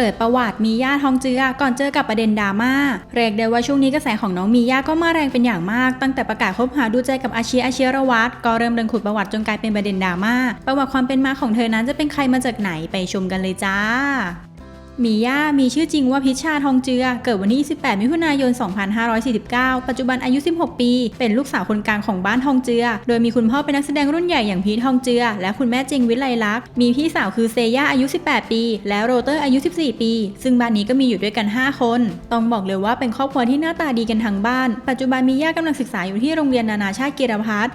ปิดประวัติมีย่าทองเจือก่อนเจอกับประเด็นดราม่าเรียกได้ว่าช่วงนี้กระแสของน้องมีย่าก็มาแรงเป็นอย่างมาก ตั้งแต่ประกาศคบหาดูใจกับอาชีอาชีรวัตรก็เริ่มเดินขุดประวัติจนกลายเป็นประเด็นดราม่าประวัติความเป็นมาของเธอนั้นจะเป็นใครมาจากไหนไปชมกันเลยจ้า มีย่ามีชื่อจริงว่าพิชชาทองเจือ เกิดวันที่ 28 มิถุนายน 2549 ปัจจุบันอายุ 16 ปี เป็นลูกสาวคนกลางของบ้านทองเจือ โดยมีคุณพ่อเป็นนักแสดงรุ่นใหญ่อย่างพีททองเจือ และคุณแม่จริงวิไลลักษ์ มีพี่สาวคือเซย่าอายุ 18 ปี และโรเตอร์อายุ 14 ปี ซึ่งบ้านนี้ก็มีอยู่ด้วยกัน 5 คน ต้องบอกเลยว่าเป็นครอบครัวที่หน้าตาดีกันทั้งบ้าน ปัจจุบันมีย่ากำลังศึกษาอยู่ที่โรงเรียนนานาชาติเกียรพัฒน์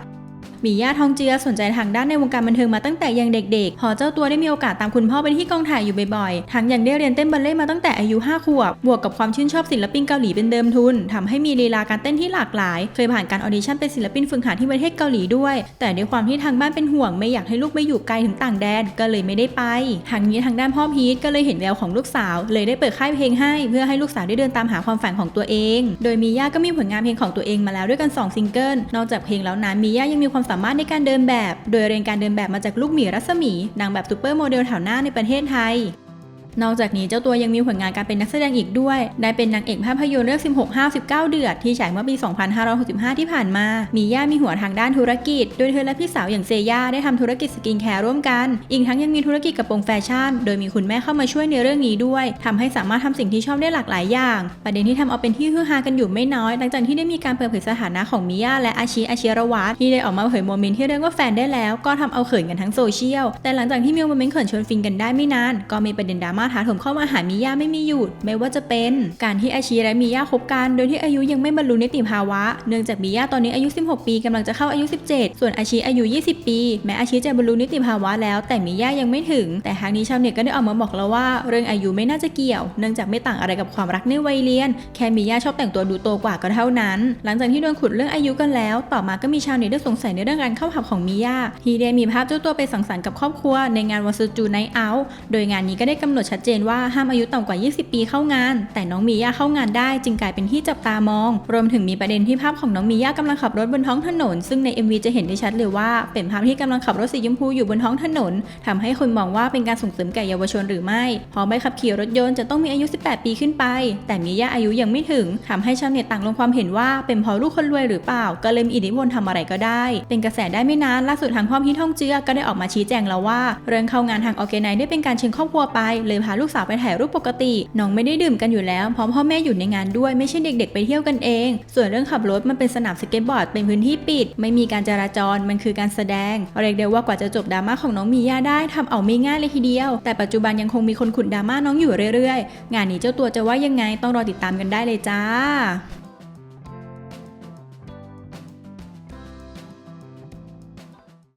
มีย่าทองเจือสนใจทางด้านในวงการบันเทิงมาตั้งแต่ยังเด็กๆ พอเจ้าตัวได้มีโอกาสตามคุณพ่อไปที่กองถ่ายอยู่บ่อยๆ ทั้งยังได้เรียนเต้นบัลเล่มาตั้งแต่อายุ 5 ขวบ บวกกับความชื่นชอบศิลปินเกาหลีเป็นเดิมทุนทำให้มีลีลาการเต้นที่หลากหลาย เคยผ่านการออดิชั่นเป็นศิลปินฝึกหัดที่ประเทศเกาหลีด้วย แต่ด้วยความที่ทางบ้านเป็นห่วงไม่อยากให้ลูกไปอยู่ไกลถึงต่างแดนก็เลยไม่ได้ไปทางนี้ทางด้านพ่อพีทก็เลยเห็นแววของลูกสาว เลยได้เปิดค่ายเพลงให้ เพื่อให้ลูกสาวได้เดินตามหาความฝันของตัวเอง โดยมีย่าก็มีผลงานเพลงของตัวเองมาแล้วด้วยกันสองซิงเกิลนอกจากเพลงแล้วนั้นมีย่ายังมีความสาามารถในการเดินแบบ โดยเรียนการเดินแบบมาจากลูกหมีรัศมีนางแบบซูเปอร์โมเดลแถวหน้าในประเทศไทย นอกจากนี้เจ้าตัวยังมีผลงานการเป็นนักแสดงอีกด้วย ได้เป็นนางเอกภาพยนตร์เรื่อง 16 5 19 เดือด ที่ฉายเมื่อปี 2565 ที่ผ่านมา มีย่ามีหัวทางด้านธุรกิจ โดยเธอและพี่สาวอย่างเซย่าได้ทำธุรกิจสกินแคร์ร่วมกัน อีกทั้งยังมีธุรกิจกระโปรงแฟชั่น โดยมีคุณแม่เข้ามาช่วยในเรื่องนี้ด้วยทำให้สามารถทำสิ่งที่ชอบได้หลากหลายอย่าง ประเด็นที่ทำเอาเป็นที่ฮือฮากันอยู่ไม่น้อย หลังจากที่ได้มีการเปิดเผยสถานะของมิย่าและอาชิอาเชียรวัตที่ได้ออกมาเผยโมเมนต์ที่เรียกว่าแฟนได้แล้ว ก็ทำเอาเขินกันทั้งโซเชียลแต่หลังจากที่มีโมเมนต์เขินชวนฟินกันได้ไม่นานก็มีประเด็นดราม่าถาถมเข้ามาหามิย่าไม่มีหยุด ไม่ว่าจะเป็น การที่อาชีและมิย่าคบกัน โดยที่อายุยังไม่บรรลุนิติภาวะ เนื่องจากมิย่าตอนนี้อายุ 16 ปีกำลังจะเข้าอายุ 17 ส่วนอาชีอายุ 20 ปี แม้อาชีจะบรรลุนิติภาวะแล้ว แต่มิย่ายังไม่ถึง แต่ทางนี้ชาวเน็ตก็ได้ออกมาบอกแล้วว่า เรื่องอายุไม่น่าจะเกี่ยว เนื่องจากไม่ต่างอะไรกับความรักในวัยเรียน แค่มิย่าชอบแต่งตัวดูโตกว่าก็เท่านั้น หลังจากที่โดนขุดเรื่องอายุกันแล้ว ต่อมาก็มีชาวเน็ตได้สงสัยในเรื่องการเข้าผับของมิย่าที่ได้มีภาพเจ้าตัวไปสังสรรค์กับครอบครัวในงานวันซูจูไนท์เอาท์โดยงานนี้ก็ได้กำหนดชัดเจนว่าห้ามอายุต่ำกว่า 20 ปีเข้างาน แต่น้องมีย่าเข้างานได้ จึงกลายเป็นที่จับตามอง รวมถึงมีประเด็นที่ภาพของน้องมีย่ากำลังขับรถบนท้องถนน ซึ่งใน MV จะเห็นได้ชัดเลยว่าเป็นภาพที่กำลังขับรถสีชมพูอยู่บนท้องถนนทำให้คนมองว่าเป็นการส่งเสริมแก่เยาวชนหรือไม่พราะใบขับขี่รถยนต์จะต้องมีอายุ 18 ปีขึ้นไป แต่มีย่าอายุยังไม่ถึงทำให้ชาวเน็ตต่างลงความเห็นว่าเป็นเพราะลูกคนรวยหรือเปล่า ก็เลยมีอิทธิพลทำอะไรก็ได้ เป็นกระแสได้ไม่นานล่าสุดทางพ่อพี่ท่องเจือก็ได้ออกมาชี้แจงแล้วว่า เรื่องเข้างานทางออแกไนได้เป็นการเชิญครอบครัวไปเลยพาลูกสาวไปถ่ายรูปปกติ น้องไม่ได้ดื่มกันอยู่แล้วเพราะพ่อแม่อยู่ในงานด้วยไม่ใช่เด็ก ๆ ไปเที่ยวกันเอง ส่วนเรื่องขับรถมันเป็นสนามสเก็ตบอร์ดเป็นพื้นที่ปิด ไม่มีการจราจรมันคือการแสดงเรียกได้ว่ากว่าจะจบดราม่าของน้องมีย่าได้ทำเอาไม่ง่ายเลยทีเดียว แต่ปัจจุบันยังคงมีคนขุดดราม่าน้องอยู่เรื่อยๆ งานนี้เจ้าตัวจะว่ายังไงต้องรอติดตามกันได้เลยจ้า